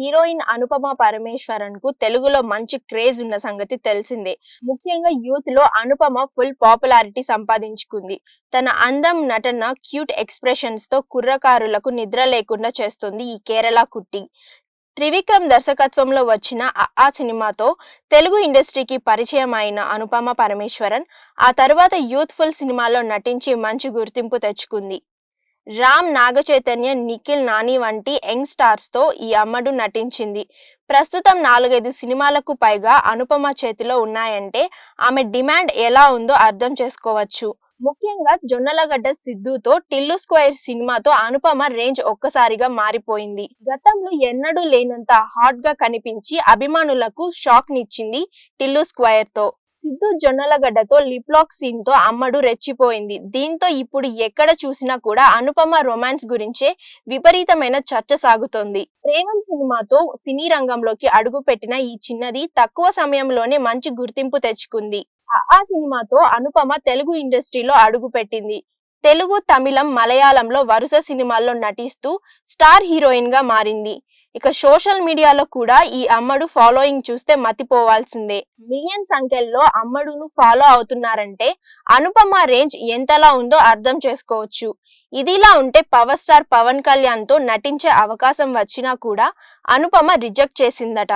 Heroine Anupama పరమేశ్వరన్కు తెలుగులో మంచి craze ఉన్న సంగతి తెలిసిందే. ముఖ్యంగా యూత్లో అనుపమ ఫుల్ పాపులారిటీ సంపాదించుకుంది. తన అందం నటన క్యూట్ ఎక్స్ప్రెషన్స్తో కుర్రకారులకు నిద్ర లేకుండా చేస్తుంది ఈ కేరళ కుట్టి. త్రివిక్రమ్ దర్శకత్వంలో వచ్చిన ఆ సినిమాతో తెలుగు ఇండస్ట్రీకి పరిచయం అయిన అనుపమ పరమేశ్వరన్ ఆ తర్వాత యూత్ఫుల్ సినిమాలో నటించి మంచి గుర్తింపు తెచ్చుకుంది. రామ్ నాగచైతన్య నిఖిల్ నాని వంటి యంగ్ స్టార్స్తో ఈ అమ్మడు నటించింది. ప్రస్తుతం నాలుగైదు సినిమాలకు పైగా అనుపమ చేతిలో ఉన్నాయంటే ఆమె డిమాండ్ ఎలా ఉందో అర్థం చేసుకోవచ్చు. ముఖ్యంగా జొన్నలగడ్డ సిద్ధుతో టిల్లు స్క్వేర్ సినిమాతో అనుపమ రేంజ్ ఒక్కసారిగా మారిపోయింది. గతంలో ఎన్నడూ లేనంత హాట్గా కనిపించి అభిమానులకు షాక్ నిచ్చింది టిల్లు స్క్వైర్తో. సిద్ధు జొన్నలగడ్డతో లిప్లాక్ సీన్తో అమ్మడు రెచ్చిపోయింది. దీంతో ఇప్పుడు ఎక్కడ చూసినా కూడా అనుపమ రొమాన్స్ గురించే విపరీతమైన చర్చ సాగుతోంది. ప్రేమం సినిమాతో సినీ రంగంలోకి అడుగుపెట్టిన ఈ చిన్నది తక్కువ సమయంలోనే మంచి గుర్తింపు తెచ్చుకుంది. ఆ ఆ సినిమాతో అనుపమ తెలుగు ఇండస్ట్రీలో అడుగుపెట్టింది. తెలుగు తమిళం మలయాళంలో వరుస సినిమాల్లో నటిస్తూ స్టార్ హీరోయిన్గా మారింది. ఇక సోషల్ మీడియాలో కూడా ఈ అమ్మడు ఫాలోయింగ్ చూస్తే మతిపోవాల్సిందే. మిలియన్ సంఖ్యల్లో అమ్మడును ఫాలో అవుతున్నారంటే అనుపమ రేంజ్ ఎంతలా ఉందో అర్థం చేసుకోవచ్చు. ఇదిలా ఉంటే పవర్ స్టార్ పవన్ కళ్యాణ్తో నటించే అవకాశం వచ్చినా కూడా అనుపమ రిజెక్ట్ చేసిందట.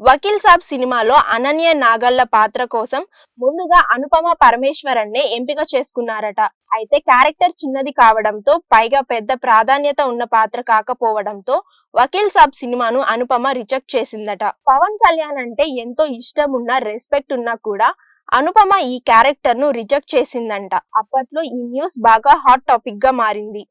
వకీల్ సాబ్ సినిమాలో అనన్య నాగళ్ళ పాత్ర కోసం ముందుగా అనుపమ పరమేశ్వరన్నే ఎంపిక చేసుకున్నారట. అయితే క్యారెక్టర్ చిన్నది కావడంతో పైగా పెద్ద ప్రాధాన్యత ఉన్న పాత్ర కాకపోవడంతో వకీల్ సాబ్ సినిమాను అనుపమ రిజెక్ట్ చేసిందట. పవన్ కళ్యాణ్ అంటే ఎంతో ఇష్టం ఉన్న రెస్పెక్ట్ ఉన్నా కూడా అనుపమ ఈ క్యారెక్టర్ను రిజెక్ట్ చేసిందంట. అప్పట్లో ఈ న్యూస్ బాగా హాట్ టాపిక్గా మారింది.